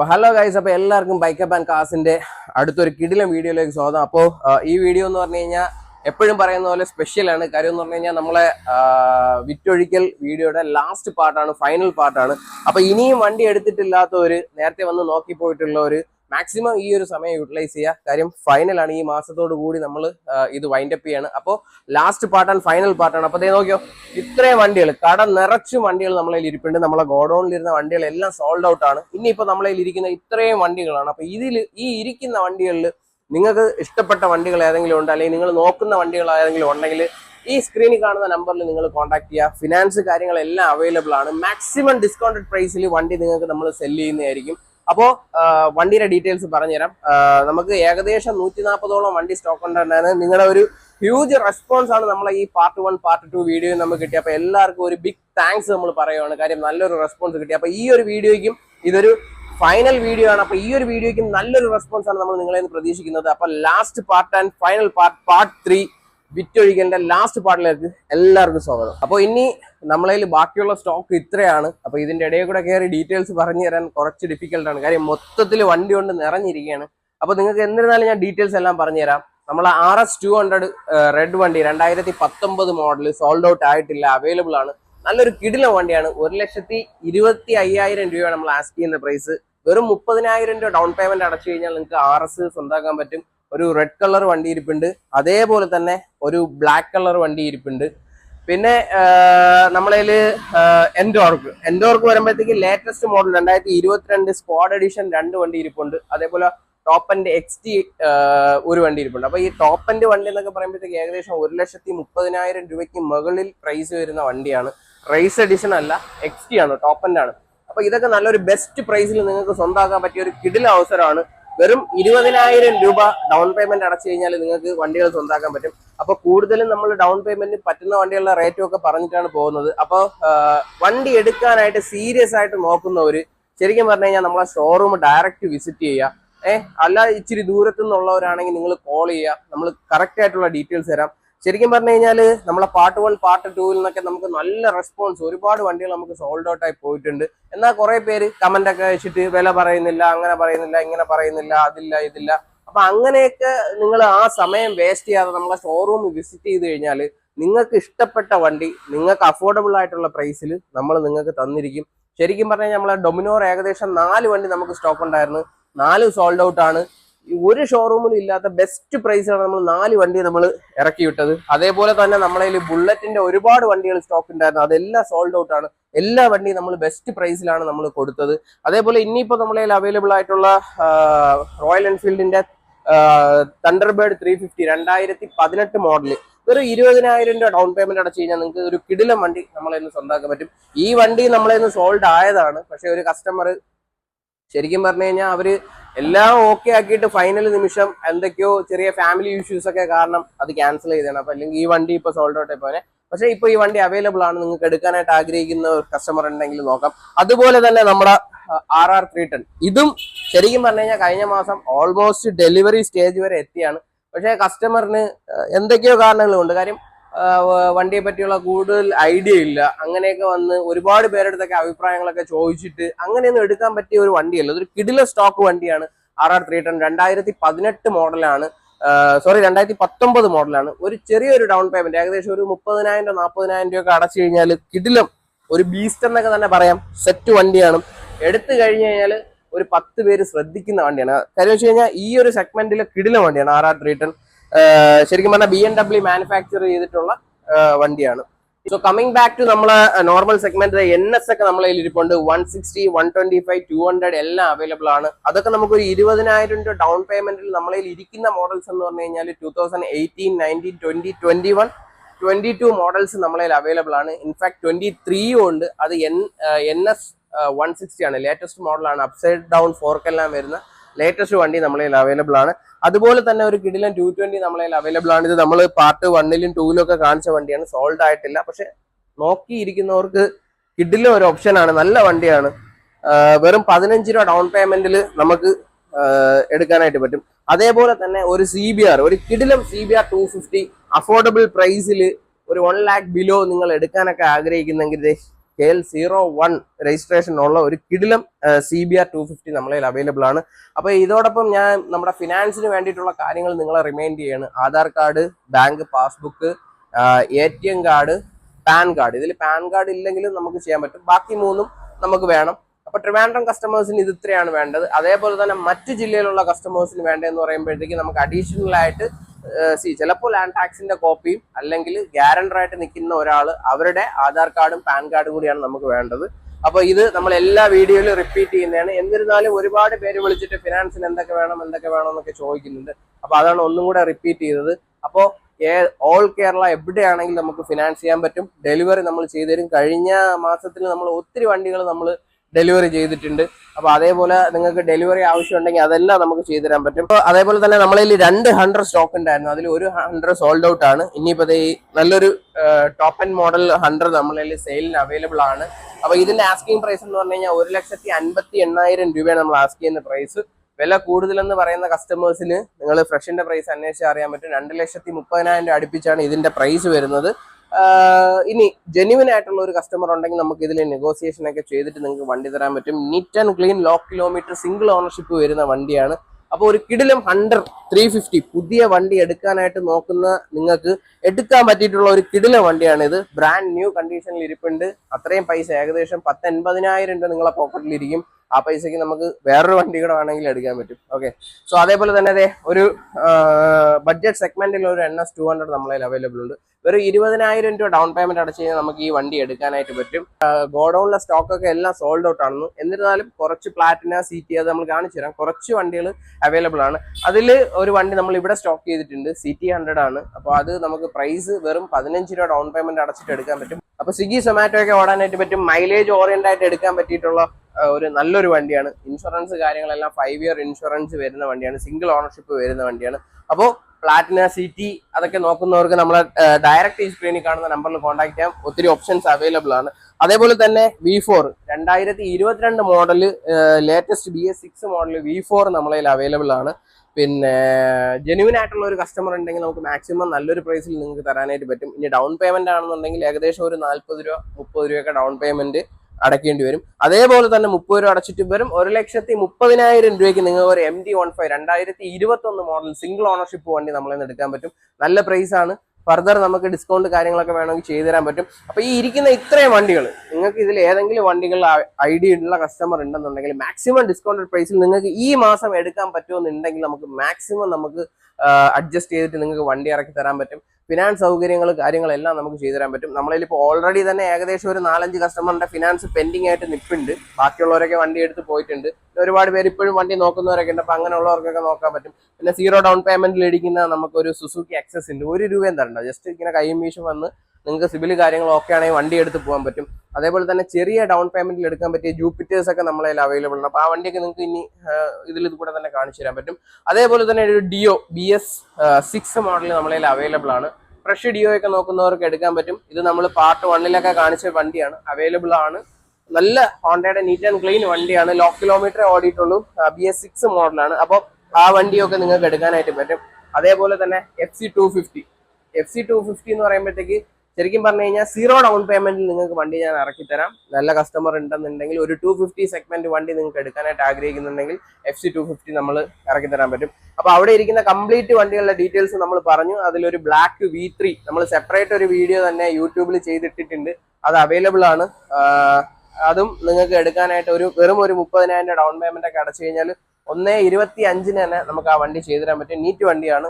അപ്പൊ hello guys അപ്പൊ എല്ലാവർക്കും ബൈക്കപ്പ് ആൻഡ് കാസിന്റെ അടുത്തൊരു കിടിലം വീഡിയോയിലേക്ക് സ്വാഗതം. അപ്പോൾ ഈ വീഡിയോ എന്ന് പറഞ്ഞു കഴിഞ്ഞാൽ എപ്പോഴും പറയുന്ന പോലെ സ്പെഷ്യൽ ആണ്. കാര്യം എന്ന് പറഞ്ഞു കഴിഞ്ഞാൽ നമ്മളെ വിറ്റൊഴിക്കൽ വീഡിയോയുടെ ലാസ്റ്റ് പാർട്ടാണ് ഫൈനൽ പാർട്ടാണ് അപ്പൊ ഇനിയും വണ്ടി എടുത്തിട്ടില്ലാത്തവര് നേരത്തെ വന്ന് നോക്കി പോയിട്ടുള്ളവര് മാക്സിമം ഈ ഒരു സമയം യൂട്ടിലൈസ് ചെയ്യുക. കാര്യം ഫൈനലാണ് ഈ മാസത്തോടു കൂടി നമ്മൾ ഇത് വൈൻഡപ്പ് ചെയ്യാണ്. അപ്പോൾ ലാസ്റ്റ് പാർട്ടാണ് ഫൈനൽ പാർട്ടാണ് അപ്പോൾ ദേ നോക്കിയോ ഇത്രയും വണ്ടികൾ കട നിറച്ച് വണ്ടികൾ നമ്മളെ ഇരിപ്പുണ്ട്. നമ്മളെ ഗോഡൌണിൽ ഇരുന്ന വണ്ടികളെല്ലാം സോൾഡ് ഔട്ട് ആണ്. ഇനിയിപ്പോൾ നമ്മളെ ഇരിക്കുന്ന ഇത്രയും വണ്ടികളാണ്. അപ്പോൾ ഇതിൽ ഈ ഇരിക്കുന്ന വണ്ടികളിൽ നിങ്ങൾക്ക് ഇഷ്ടപ്പെട്ട വണ്ടികൾ ഏതെങ്കിലും ഉണ്ട്? അല്ലെങ്കിൽ നിങ്ങൾ നോക്കുന്ന വണ്ടികൾ ഏതെങ്കിലും ഉണ്ടെങ്കിൽ ഈ സ്ക്രീനിൽ കാണുന്ന നമ്പറിൽ നിങ്ങൾ കോൺടാക്ട് ചെയ്യുക. ഫിനാൻസ് കാര്യങ്ങളെല്ലാം അവൈലബിൾ ആണ്. മാക്സിമം ഡിസ്കൗണ്ടഡ് പ്രൈസിൽ വണ്ടി നിങ്ങൾക്ക് നമ്മൾ സെല്ല് ചെയ്യുന്നതായിരിക്കും. അപ്പോൾ വണ്ടിയുടെ ഡീറ്റെയിൽസ് പറഞ്ഞുതരാം. നമുക്ക് ഏകദേശം നൂറ്റി നാൽപ്പതോളം വണ്ടി സ്റ്റോക്ക് ഉണ്ടായിരുന്നു നിങ്ങളുടെ ഒരു ഹ്യൂജ് റെസ്പോൺസ് ആണ് നമ്മളെ ഈ part one part two video നമുക്ക് കിട്ടിയ അപ്പോൾ എല്ലാവർക്കും ഒരു ബിഗ് താങ്ക്സ് നമ്മൾ പറയുകയാണ് കാര്യം നല്ലൊരു റെസ്പോൺസ് കിട്ടി. അപ്പോൾ ഈ ഒരു വീഡിയോയ്ക്കും ഇതൊരു ഫൈനൽ വീഡിയോ ആണ്. അപ്പോൾ ഈ ഒരു വീഡിയോയ്ക്കും നല്ലൊരു റെസ്പോൺസ് ആണ് നമ്മൾ നിങ്ങളെ പ്രതീക്ഷിക്കുന്നത്. അപ്പോൾ last part and final part part three വിറ്റൊഴിക്കലിന്റെ last പാർട്ടിലേക്ക് എല്ലാവർക്കും സ്വാഗതം. അപ്പോൾ ഇനി നമ്മളതിൽ ബാക്കിയുള്ള സ്റ്റോക്ക് ഇത്രയാണ്. അപ്പോൾ ഇതിന്റെ ഇടയിൽ കൂടെ കയറി ഡീറ്റെയിൽസ് പറഞ്ഞു തരാൻ കുറച്ച് ഡിഫിക്കൽട്ടാണ് കാര്യം മൊത്തത്തിൽ വണ്ടി കൊണ്ട് നിറഞ്ഞിരിക്കുകയാണ്. അപ്പോൾ നിങ്ങൾക്ക് എന്നിരുന്നാലും ഞാൻ ഡീറ്റെയിൽസ് എല്ലാം പറഞ്ഞു തരാം. നമ്മൾ R S two hundred red വണ്ടി രണ്ടായിരത്തി പത്തൊമ്പത് മോഡൽ സോൾഡ് ഔട്ട് ആയിട്ടില്ല അവൈലബിൾ ആണ്. നല്ലൊരു കിടില വണ്ടിയാണ്. ഒരു ലക്ഷത്തി ഇരുപത്തി അയ്യായിരം രൂപയാണ് നമ്മൾ ആസ്ക് ചെയ്യുന്ന പ്രൈസ് വെറും മുപ്പതിനായിരം രൂപ ഡൗൺ പേയ്മെന്റ് അടച്ചു കഴിഞ്ഞാൽ നിങ്ങൾക്ക് ആർ എസ് സ്വന്താക്കാൻ പറ്റും. ഒരു റെഡ് കളർ വണ്ടി ഇരിപ്പുണ്ട്. അതേപോലെ തന്നെ ഒരു ബ്ലാക്ക് കളർ വണ്ടി ഇരിപ്പുണ്ട്. പിന്നെ നമ്മളതിൽ എൻഡോർക്ക് എൻഡോർക്ക് വരുമ്പോഴത്തേക്ക് ലേറ്റസ്റ്റ് മോഡൽ രണ്ടായിരത്തി ഇരുപത്തിരണ്ട് സ്ക്വാഡ് എഡിഷൻ രണ്ട് വണ്ടി ഇരിപ്പുണ്ട്. അതേപോലെ ടോപ്പന്റെ എക്സ് ടി ഒരു വണ്ടി ഇരിപ്പുണ്ട്. അപ്പോൾ ഈ ടോപ്പന്റെ വണ്ടി എന്നൊക്കെ പറയുമ്പോഴത്തേക്ക് ഏകദേശം ഒരു ലക്ഷത്തി മുപ്പതിനായിരം രൂപയ്ക്ക് മുകളിൽ പ്രൈസ് വരുന്ന വണ്ടിയാണ്. റേസ് എഡിഷൻ അല്ല എക്സ് ടി ആണ് ടോപ്പന്റെ ആണ്. അപ്പോൾ ഇതൊക്കെ നല്ലൊരു ബെസ്റ്റ് പ്രൈസിൽ നിങ്ങൾക്ക് സ്വന്തമാക്കാൻ പറ്റിയ ഒരു കിടില അവസരമാണ് വെറും ഇരുപതിനായിരം രൂപ ഡൗൺ പേയ്മെന്റ് അടച്ചു കഴിഞ്ഞാൽ നിങ്ങൾക്ക് വണ്ടികൾ സ്വന്താക്കാൻ പറ്റും. അപ്പൊ കൂടുതലും നമ്മൾ ഡൗൺ പേയ്മെന്റ് പറ്റുന്ന വണ്ടികളുടെ റേറ്റും ഒക്കെ പറഞ്ഞിട്ടാണ് പോകുന്നത്. അപ്പോൾ വണ്ടി എടുക്കാനായിട്ട് സീരിയസ് ആയിട്ട് നോക്കുന്നവര് ശരിക്കും പറഞ്ഞു കഴിഞ്ഞാൽ നമ്മളെ ഷോറൂം ഡയറക്റ്റ് വിസിറ്റ് ചെയ്യുക ഏഹ് അല്ല ഇച്ചിരി ദൂരത്തു നിന്നുള്ളവരാണെങ്കിൽ നിങ്ങൾ കോൾ ചെയ്യുക നമ്മൾ കറക്റ്റ് ആയിട്ടുള്ള ഡീറ്റെയിൽസ് തരാം. ശരിക്കും പറഞ്ഞു കഴിഞ്ഞാൽ നമ്മളെ പാർട്ട് വൺ പാർട്ട് ടൂവിൽ നിന്നൊക്കെ നമുക്ക് നല്ല റെസ്പോൺസ് ഒരുപാട് വണ്ടികൾ നമുക്ക് സോൾഡ് ഔട്ട് ആയി പോയിട്ടുണ്ട്. എന്നാൽ കുറെ പേര് കമന്റ് ഒക്കെ വെച്ചിട്ട് വില പറയുന്നില്ല അങ്ങനെ പറയുന്നില്ല ഇങ്ങനെ പറയുന്നില്ല അതില്ല ഇതില്ല. അപ്പൊ അങ്ങനെയൊക്കെ നിങ്ങൾ ആ സമയം വേസ്റ്റ് ചെയ്യാതെ നമ്മളെ ഷോറൂം വിസിറ്റ് ചെയ്ത് കഴിഞ്ഞാൽ നിങ്ങൾക്ക് ഇഷ്ടപ്പെട്ട വണ്ടി നിങ്ങൾക്ക് അഫോർഡബിൾ ആയിട്ടുള്ള പ്രൈസിൽ നമ്മൾ നിങ്ങൾക്ക് തന്നിരിക്കും. ശരിക്കും പറഞ്ഞാൽ നമ്മളെ ഡൊമിനോർ ഏകദേശം നാല് വണ്ടി നമുക്ക് സ്റ്റോക്ക് ഉണ്ടായിരുന്നു. നാല് സോൾഡ് ഔട്ട് ആണ്. ഒരു ഷോറൂമിലും ഇല്ലാത്ത ബെസ്റ്റ് പ്രൈസിലാണ് നമ്മൾ നാല് വണ്ടി നമ്മൾ ഇറക്കി വിട്ടത് അതേപോലെ തന്നെ നമ്മളെ ബുള്ളറ്റിന്റെ ഒരുപാട് വണ്ടികൾ സ്റ്റോക്ക് ഉണ്ടായിരുന്നു അതെല്ലാം സോൾഡ് ഔട്ട് ആണ്. എല്ലാ വണ്ടിയും നമ്മൾ ബെസ്റ്റ് പ്രൈസിലാണ് നമ്മൾ കൊടുത്തത്. അതേപോലെ ഇനിയിപ്പോൾ നമ്മളെ അവൈലബിൾ ആയിട്ടുള്ള റോയൽ എൻഫീൽഡിന്റെ തണ്ടർബേർഡ് ത്രീ ഫിഫ്റ്റി രണ്ടായിരത്തി പതിനെട്ട് മോഡൽ വെറും ഇരുപതിനായിരം രൂപ ഡൗൺ പേയ്മെന്റ് അടച്ചു കഴിഞ്ഞാൽ നിങ്ങൾക്ക് ഒരു കിടിലം വണ്ടി നമ്മളെ സ്വന്തമാക്കാൻ പറ്റും. ഈ വണ്ടി നമ്മളെ സോൾഡ് ആയതാണ്. പക്ഷെ ഒരു കസ്റ്റമർ ശരിക്കും പറഞ്ഞു കഴിഞ്ഞാൽ അവർ എല്ലാം ഓക്കെ ആക്കിയിട്ട് ഫൈനൽ നിമിഷം എന്തൊക്കെയോ ചെറിയ ഫാമിലി ഇഷ്യൂസ് ഒക്കെ കാരണം അത് ക്യാൻസൽ ചെയ്തതാണ്. അപ്പൊ അല്ലെങ്കിൽ ഈ വണ്ടി ഇപ്പൊ സോൾഡ് ഔട്ട് പോലെ പക്ഷെ ഇപ്പൊ ഈ വണ്ടി അവൈലബിൾ ആണ്. നിങ്ങൾക്ക് എടുക്കാനായിട്ട് ആഗ്രഹിക്കുന്ന ഒരു കസ്റ്റമർ ഉണ്ടെങ്കിൽ നോക്കാം. അതുപോലെ തന്നെ നമ്മുടെ ആർ ആർ ത്രീ ടെൻ ഇതും ശരിക്കും പറഞ്ഞു കഴിഞ്ഞാൽ കഴിഞ്ഞ മാസം ഓൾമോസ്റ്റ് ഡെലിവറി സ്റ്റേജ് വരെ എത്തിയാണ്. പക്ഷേ കസ്റ്റമറിന് എന്തൊക്കെയോ കാരണങ്ങളുണ്ട്. കാര്യം വണ്ടിയെ പറ്റിയുള്ള കൂടുതൽ ഐഡിയ ഇല്ല. അങ്ങനെയൊക്കെ വന്ന് ഒരുപാട് പേരുടെ അടുത്തൊക്കെ അഭിപ്രായങ്ങളൊക്കെ ചോദിച്ചിട്ട് അങ്ങനെയൊന്നും എടുക്കാൻ പറ്റിയ ഒരു വണ്ടിയല്ല. ഇതൊരു കിടില സ്റ്റോക്ക് വണ്ടിയാണ്. ആർ ആർ ത്രീ ടെൻ രണ്ടായിരത്തി പതിനെട്ട് മോഡലാണ്. സോറി രണ്ടായിരത്തി പത്തൊമ്പത് മോഡലാണ്. ഒരു ചെറിയൊരു ഡൗൺ പേയ്മെന്റ് ഏകദേശം ഒരു മുപ്പതിനായിരം നാൽപ്പതിനായിരം രൂപ ഒക്കെ അടച്ചു കഴിഞ്ഞാൽ കിടിലം ഒരു ബീസ്റ്റ് എന്നൊക്കെ തന്നെ പറയാം. സെറ്റ് വണ്ടിയാണ്. എടുത്തു കഴിഞ്ഞു കഴിഞ്ഞാൽ ഒരു പത്ത് പേര് ശ്രദ്ധിക്കുന്ന വണ്ടിയാണ്. കാര്യം വെച്ച് കഴിഞ്ഞാൽ ഈ ഒരു സെഗ്മെന്റിലെ കിടിലം വണ്ടിയാണ് ആർ ആർ ത്രീ ടെൻ ശരിക്കും പറഞ്ഞാൽ ബി എം ഡബ്ല്യു മാനുഫാക്ചർ ചെയ്തിട്ടുള്ള വണ്ടിയാണ്. സോ കമ്മിങ് ബാക്ക് ടു നമ്മളെ നോർമൽ സെഗ്മെന്റ് എൻ എസ് ഒക്കെ നമ്മളെ ഇരിപ്പുണ്ട്. One sixty one twenty five two hundred എല്ലാം അവൈലബിൾ ആണ്. അതൊക്കെ നമുക്ക് ഒരു ഇരുപതിനായിരം രൂപ ഡൗൺ പേയ്മെന്റിൽ നമ്മളെ ഇരിക്കുന്ന മോഡൽസ് എന്ന് പറഞ്ഞു കഴിഞ്ഞാൽ two thousand eighteen nineteen twenty twenty one twenty two models നമ്മളെ അവൈലബിൾ ആണ് ഇൻഫാക്ട് ട്വന്റി ത്രീയും ഉണ്ട്. അത് N N S one sixty ആണ്. ലേറ്റസ്റ്റ് മോഡലാണ് അപ്സൈഡ് ഡൗൺ ഫോർക്കെല്ലാം വരുന്ന ലേറ്റസ്റ്റ് വണ്ടി നമ്മളെ അവൈലബിൾ ആണ്. അതുപോലെ തന്നെ ഒരു കിടിലൻ ടു ട്വന്റി നമ്മളെ അവൈലബിൾ ആണ്. ഇത് നമ്മൾ പാർട്ട് വണ്ണിലും ടൂവിലും ഒക്കെ കാണിച്ച വണ്ടിയാണ്. സോൾഡ് ആയിട്ടില്ല. പക്ഷെ നോക്കിയിരിക്കുന്നവർക്ക് കിഡിലെ ഒരു ഓപ്ഷനാണ് നല്ല വണ്ടിയാണ്. വെറും പതിനഞ്ച് രൂപ ഡൗൺ പേയ്മെന്റിൽ നമുക്ക് എടുക്കാനായിട്ട് പറ്റും. അതേപോലെ തന്നെ ഒരു സി ബി ആർ ഒരു കിടിലം C B R two fifty affordable പ്രൈസിൽ ഒരു വൺ ലാക്ക് ബിലോ നിങ്ങൾ എടുക്കാനൊക്കെ ആഗ്രഹിക്കുന്നെങ്കിൽ K L zero one registration ഉള്ള ഒരു കിടിലം C B R two fifty നമ്മളെ അവൈലബിൾ ആണ്. അപ്പോൾ ഇതോടൊപ്പം ഞാൻ നമ്മുടെ ഫിനാൻസിന് വേണ്ടിയിട്ടുള്ള കാര്യങ്ങൾ നിങ്ങളെ റിമൈൻഡ് ചെയ്യാണ്. Aadhaar card bank passbook A T M card PAN card ഇതിൽ പാൻ കാർഡ് ഇല്ലെങ്കിലും നമുക്ക് ചെയ്യാൻ പറ്റും. ബാക്കി മൂന്നും നമുക്ക് വേണം. അപ്പോൾ ട്രിവാൻഡ്രം കസ്റ്റമേഴ്സിന് ഇത് ഇത്രയാണ് വേണ്ടത്. അതേപോലെ തന്നെ മറ്റു ജില്ലയിലുള്ള കസ്റ്റമേഴ്സിന് വേണ്ടതെന്ന് പറയുമ്പോഴത്തേക്ക് നമുക്ക് അഡീഷണൽ ആയിട്ട് സി ചിലപ്പോൾ ലാൻഡ് ടാക്സിന്റെ കോപ്പിയും അല്ലെങ്കിൽ ഗ്യാരണ്ടർ ആയിട്ട് നിൽക്കുന്ന ഒരാൾ അവരുടെ ആധാർ കാർഡും പാൻ കാർഡും കൂടിയാണ് നമുക്ക് വേണ്ടത്. അപ്പോൾ ഇത് നമ്മൾ എല്ലാ വീഡിയോയിലും റിപ്പീറ്റ് ചെയ്യുന്നതാണ്. എന്നിരുന്നാലും ഒരുപാട് പേര് വിളിച്ചിട്ട് ഫിനാൻസിന് എന്തൊക്കെ വേണം എന്തൊക്കെ വേണം എന്നൊക്കെ ചോദിക്കുന്നുണ്ട്. അപ്പോൾ അതാണ് ഒന്നും കൂടെ റിപ്പീറ്റ് ചെയ്തത്. അപ്പോൾ ഓൾ കേരള എവിടെയാണെങ്കിലും നമുക്ക് ഫിനാൻസ് ചെയ്യാൻ പറ്റും. ഡെലിവറി നമ്മൾ ചെയ്തു തരും. കഴിഞ്ഞ മാസത്തിൽ നമ്മൾ ഒത്തിരി വണ്ടികൾ നമ്മൾ ഡെലിവറി ചെയ്തിട്ടുണ്ട്. അപ്പൊ അതേപോലെ നിങ്ങൾക്ക് ഡെലിവറി ആവശ്യമുണ്ടെങ്കിൽ അതെല്ലാം നമുക്ക് ചെയ്തു തരാൻ പറ്റും. അതേപോലെ തന്നെ നമ്മളിൽ രണ്ട് ഹൺഡ്രഡ് സ്റ്റോക്ക് ഉണ്ടായിരുന്നു. അതിൽ ഒരു ഹൺഡ്രഡ് സോൾഡ് ഔട്ട് ആണ്. ഇനിയിപ്പോ നല്ലൊരു ടോപ്പ് ആൻഡ് മോഡൽ ഹൺഡ്രഡ് നമ്മളിൽ സെയിലിന് അവൈലബിൾ ആണ്. അപ്പൊ ഇതിന്റെ ആസ്കിംഗ് പ്രൈസ് എന്ന് പറഞ്ഞു കഴിഞ്ഞാൽ ഒരു ലക്ഷത്തി അൻപത്തി എണ്ണായിരം രൂപയാണ് നമ്മൾ ആസ്ക് ചെയ്യുന്ന പ്രൈസ് വില കൂടുതലെന്ന് പറയുന്ന കസ്റ്റമേഴ്സിന് നിങ്ങൾ ഫ്രഷിന്റെ പ്രൈസ് അന്വേഷിച്ച് അറിയാൻ പറ്റും. രണ്ട് ലക്ഷത്തി മുപ്പതിനായിരം രൂപ അടുപ്പിച്ചാണ് ഇതിന്റെ പ്രൈസ് വരുന്നത്. ഇനി ജെന്യുവൻ ആയിട്ടുള്ള ഒരു കസ്റ്റമർ ഉണ്ടെങ്കിൽ നമുക്ക് ഇതിൽ നെഗോസിയേഷൻ ഒക്കെ ചെയ്തിട്ട് നിങ്ങൾക്ക് വണ്ടി തരാൻ പറ്റും. Neat and clean low kilometre single ownership വരുന്ന വണ്ടിയാണ്. അപ്പോൾ ഒരു കിടിലും ഹൺഡ്രഡ് ത്രീ ഫിഫ്റ്റി പുതിയ വണ്ടി എടുക്കാനായിട്ട് നോക്കുന്ന നിങ്ങൾക്ക് എടുക്കാൻ പറ്റിയിട്ടുള്ള ഒരു കിടില വണ്ടിയാണ് ഇത്. ബ്രാൻഡ് ന്യൂ കണ്ടീഷനിൽ ഇരിപ്പുണ്ട്. അത്രയും പൈസ ഏകദേശം പത്ത് എൺപതിനായിരം രൂപ നിങ്ങളെ പോക്കറ്റിലിരിക്കും ആ പൈസക്ക് നമുക്ക് വേറൊരു വണ്ടി കൂടെ വേണമെങ്കിൽ എടുക്കാൻ പറ്റും. ഓക്കെ സോ അതേപോലെ തന്നെ അതെ ഒരു ബഡ്ജറ്റ് സെഗ്മെന്റിൽ ഒരു എൻ എസ് ടു ഹൺഡ്രഡ് നമ്മളതിൽ അവൈലബിൾ ഉണ്ട്. വെറും ഇരുപതിനായിരം രൂപ ഡൗൺ പേയ്മെന്റ് അടച്ചു കഴിഞ്ഞാൽ നമുക്ക് ഈ വണ്ടി എടുക്കാനായിട്ട് പറ്റും. ഗോഡൌണിലെ സ്റ്റോക്ക് ഒക്കെ എല്ലാം സോൾഡ് ഔട്ട് ആണെന്ന്. എന്നിരുന്നാലും കുറച്ച് പ്ലാറ്റിന സി ടി അത് നമ്മൾ കാണിച്ചു തരാം. കുറച്ച് വണ്ടികൾ അവൈലബിൾ ആണ്. അതിൽ ഒരു വണ്ടി നമ്മൾ ഇവിടെ സ്റ്റോക്ക് ചെയ്തിട്ടുണ്ട്. സി ടി ഹൺഡ്രഡ് ആണ്. അപ്പോൾ അത് നമുക്ക് പ്രൈസ് വെറും പതിനഞ്ച് രൂപ ഡൗൺ പേയ്മെന്റ് അടച്ചിട്ട് എടുക്കാൻ പറ്റും. അപ്പോൾ സ്വിഗ്ഗി സൊമാറ്റോ ഒക്കെ ഓടാനായിട്ട് പറ്റും. മൈലേജ് ഓറിയന്റ് ആയിട്ട് എടുക്കാൻ പറ്റിയിട്ടുള്ള ഒരു നല്ലൊരു വണ്ടിയാണ്. ഇൻഷുറൻസ് കാര്യങ്ങളെല്ലാം ഫൈവ് ഇയർ ഇൻഷുറൻസ് വരുന്ന വണ്ടിയാണ്. സിംഗിൾ ഓണർഷിപ്പ് വരുന്ന വണ്ടിയാണ്. അപ്പോൾ പ്ലാറ്റിന സിറ്റി അതൊക്കെ നോക്കുന്നവർക്ക് നമ്മളെ ഡയറക്റ്റ് ഈ സ്ക്രീനിൽ കാണുന്ന നമ്പറിൽ കോൺടാക്ട് ചെയ്യാം. ഒത്തിരി ഓപ്ഷൻസ് അവൈലബിൾ ആണ്. അതേപോലെ തന്നെ വി ഫോർ രണ്ടായിരത്തി ഇരുപത്തിരണ്ട് model latest B S six model V four നമ്മളതിൽ അവൈലബിൾ ആണ്. പിന്നെ ജെനുവിൻ ആയിട്ടുള്ള ഒരു കസ്റ്റമർ ഉണ്ടെങ്കിൽ നമുക്ക് മാക്സിമം നല്ലൊരു പ്രൈസിൽ നിങ്ങൾക്ക് തരാനായിട്ട് പറ്റും. ഇനി ഡൗൺ പേയ്മെന്റ് ആണെന്നുണ്ടെങ്കിൽ ഏകദേശം ഒരു നാൽപ്പത് രൂപ മുപ്പത് രൂപയൊക്കെ ഡൗൺ പേയ്മെന്റ് അടയ്ക്കേണ്ടി വരും. അതേപോലെ തന്നെ മുപ്പത് രൂപ അടച്ചിട്ട് വരും. ഒരു ലക്ഷത്തി മുപ്പതിനായിരം രൂപയ്ക്ക് നിങ്ങൾക്ക് ഒരു എം ഡി വൺ ഫൈവ് രണ്ടായിരത്തി ഇരുപത്തി ഒന്ന് മോഡൽ സിംഗിൾ ഓണർഷിപ്പ് വണ്ടി നമ്മളിൽ എടുക്കാൻ പറ്റും. നല്ല പ്രൈസ് ആണ്. ഫർദർ നമുക്ക് ഡിസ്കൗണ്ട് കാര്യങ്ങളൊക്കെ വേണമെങ്കിൽ ചെയ്തു തരാൻ പറ്റും. അപ്പൊ ഈ ഇരിക്കുന്ന ഇത്രയും വണ്ടികൾ നിങ്ങൾക്ക് ഇതിൽ ഏതെങ്കിലും വണ്ടികൾ ഐഡിയ ഉള്ള കസ്റ്റമർ ഉണ്ടെന്നുണ്ടെങ്കിൽ മാക്സിമം ഡിസ്കൗണ്ടഡ് പ്രൈസിൽ നിങ്ങൾക്ക് ഈ മാസം എടുക്കാൻ പറ്റുമെന്നുണ്ടെങ്കിൽ നമുക്ക് മാക്സിമം നമുക്ക് അഡ്ജസ്റ്റ് ചെയ്തിട്ട് നിങ്ങൾക്ക് വണ്ടി ഇറക്കി തരാൻ പറ്റും. ഫിനാൻസ് സൗകര്യങ്ങൾ കാര്യങ്ങളെല്ലാം നമുക്ക് ചെയ്തു തരാൻ പറ്റും. നമ്മളിൽ ഇപ്പോൾ ഓൾറെഡി തന്നെ ഏകദേശം ഒരു നാലഞ്ച് കസ്റ്റമറിന്റെ ഫിനാൻസ് പെൻഡിങ് ആയിട്ട് നിൽപ്പുണ്ട് ബാക്കിയുള്ളവരൊക്കെ വണ്ടി എടുത്ത് പോയിട്ടുണ്ട്. ഒരുപാട് പേര് ഇപ്പോഴും വണ്ടി നോക്കുന്നവരൊക്കെ ഉണ്ട്. അപ്പൊ അങ്ങനെയുള്ളവർക്കൊക്കെ നോക്കാൻ പറ്റും. പിന്നെ സീറോ ഡൗൺ പേയ്മെന്റിൽ ഇടിക്കുന്ന നമുക്കൊരു സുസുക്കി ആക്സസ് ഉണ്ട്. ഒരു രൂപയും തരണ്ട. ജസ്റ്റ് ഇങ്ങനെ വീശും വന്ന് നിങ്ങൾക്ക് സിബിൽ കാര്യങ്ങൾ ഓക്കെ ആണെങ്കിൽ വണ്ടി എടുത്ത് പോകാൻ പറ്റും. അതേപോലെ തന്നെ ചെറിയ ഡൗൺ പേയ്മെന്റിൽ എടുക്കാൻ പറ്റിയ ജൂപ്പിറ്റേഴ്സ് ഒക്കെ നമ്മളെ അവൈലബിൾ ആണ് അപ്പോൾ ആ വണ്ടിയൊക്കെ നിങ്ങൾക്ക് ഇനി ഇതിൽ ഇത് കൂടെ തന്നെ കാണിച്ചു തരാൻ പറ്റും. അതേപോലെ തന്നെ ഒരു Dio B S six model നമ്മളെ അവൈലബിൾ ആണ്. ഫ്രഷ് ഡിയോ ഒക്കെ നോക്കുന്നവർക്ക് എടുക്കാൻ പറ്റും. ഇത് നമ്മൾ പാർട്ട് വണ്ണിലൊക്കെ കാണിച്ച വണ്ടിയാണ്. അവൈലബിൾ ആണ്. നല്ല ഹോണ്ടയുടെ നീറ്റ് ആൻഡ് ക്ലീൻ വണ്ടിയാണ്. ലോ കിലോമീറ്റർ ഓടിയിട്ടുള്ളൂ. ബി എസ് സിക്സ് മോഡലാണ് അപ്പോൾ ആ വണ്ടിയൊക്കെ നിങ്ങൾക്ക് എടുക്കാനായിട്ട് പറ്റും. അതേപോലെ തന്നെ F C two fifty F C two fifty എന്ന് പറയുമ്പോഴത്തേക്ക് ശരിക്കും പറഞ്ഞു കഴിഞ്ഞാൽ സീറോ ഡൗൺ പേയ്മെന്റിൽ നിങ്ങൾക്ക് വണ്ടി ഞാൻ ഇറക്കി തരാം. നല്ല കസ്റ്റമർ ഉണ്ടെന്നുണ്ടെങ്കിൽ ഒരു ടു ഫിഫ്റ്റി സെഗ്മെന്റ് വണ്ടി നിങ്ങൾക്ക് എടുക്കാനായിട്ട് ആഗ്രഹിക്കുന്നുണ്ടെങ്കിൽ എഫ് സി ടു ഫിഫ്റ്റി നമ്മൾ ഇറക്കി തരാൻ പറ്റും. അപ്പൊ അവിടെ ഇരിക്കുന്ന കംപ്ലീറ്റ് വണ്ടികളുടെ ഡീറ്റെയിൽസ് നമ്മൾ പറഞ്ഞു. അതിലൊരു ബ്ലാക്ക് വി ത്രീ നമ്മൾ സെപ്പറേറ്റ് ഒരു വീഡിയോ തന്നെ യൂട്യൂബിൽ ചെയ്തിട്ടിട്ടുണ്ട്. അത് അവൈലബിൾ ആണ്. അതും നിങ്ങൾക്ക് എടുക്കാനായിട്ട് ഒരു വെറും ഒരു മുപ്പതിനായിരം ഡൗൺ പേയ്മെന്റ് ഒക്കെ അടച്ചു കഴിഞ്ഞാൽ ഒന്നേ ഇരുപത്തി അഞ്ചിന് തന്നെ നമുക്ക് ആ വണ്ടി ചെയ്തു തരാൻ പറ്റും. നീറ്റ് വണ്ടിയാണ്.